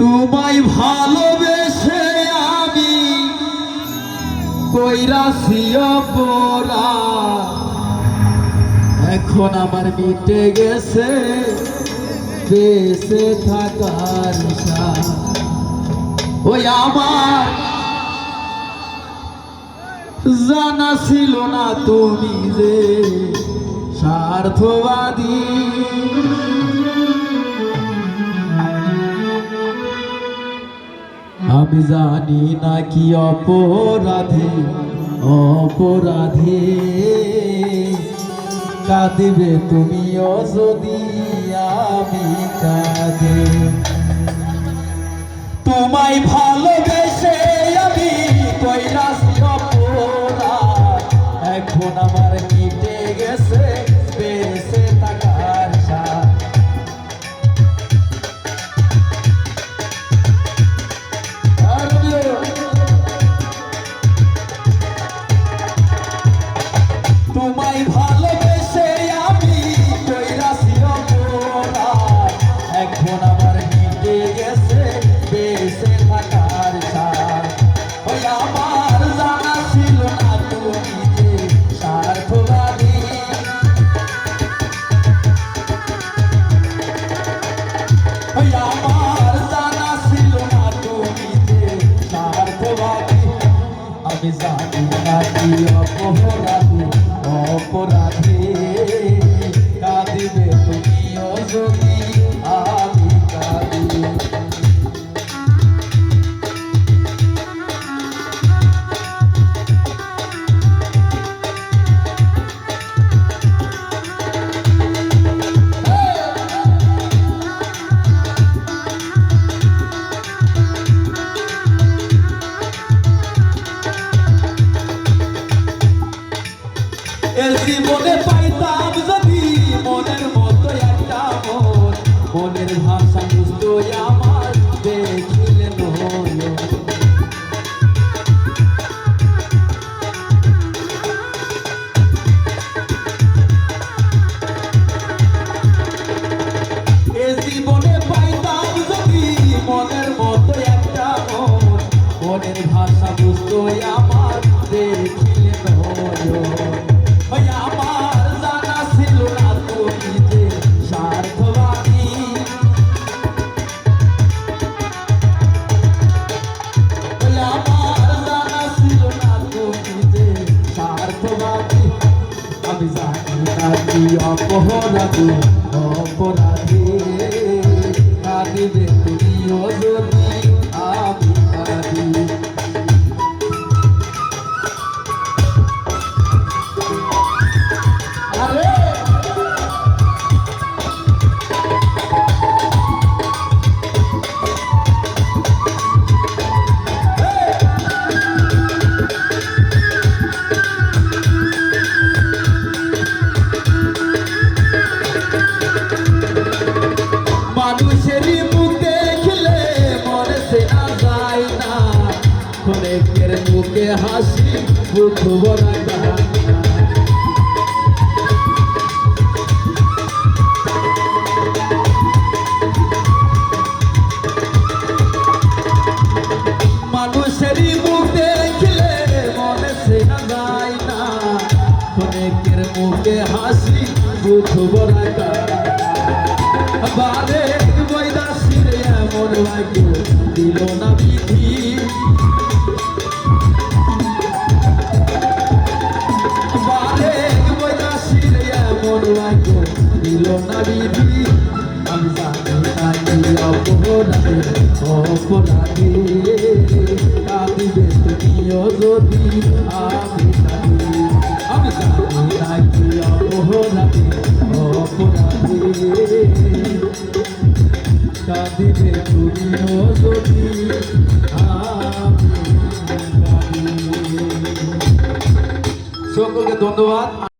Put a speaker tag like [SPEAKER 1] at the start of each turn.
[SPEAKER 1] তোমায় ভালোবেসে আমি কইরাছি অপরা। এখন আমার মিটে গেছে, বেঁচে থাকার ওই আমার জানা ছিল না তুমি যে স্বার্থবাদী। আমি জানি না কি অপরাধে অপরাধে। কাঁদিবে তুমিও যদি আমি কাঁদে। তোমায় ভালোবেসে আমি জানি না কি অপরাধী। অপরাধী কাঁদিবে তুমিও যদি আমি অপরাধী অপরাধী মানুষেরই মুখ দেখলে মনে সেনা যায় না অনেকের মুখে হাসি যায় না। বারে বৈদাসীর এমন ভাগ্য দিল না বিধি যদি আমি কাঁদি। সকলকে ধন্যবাদ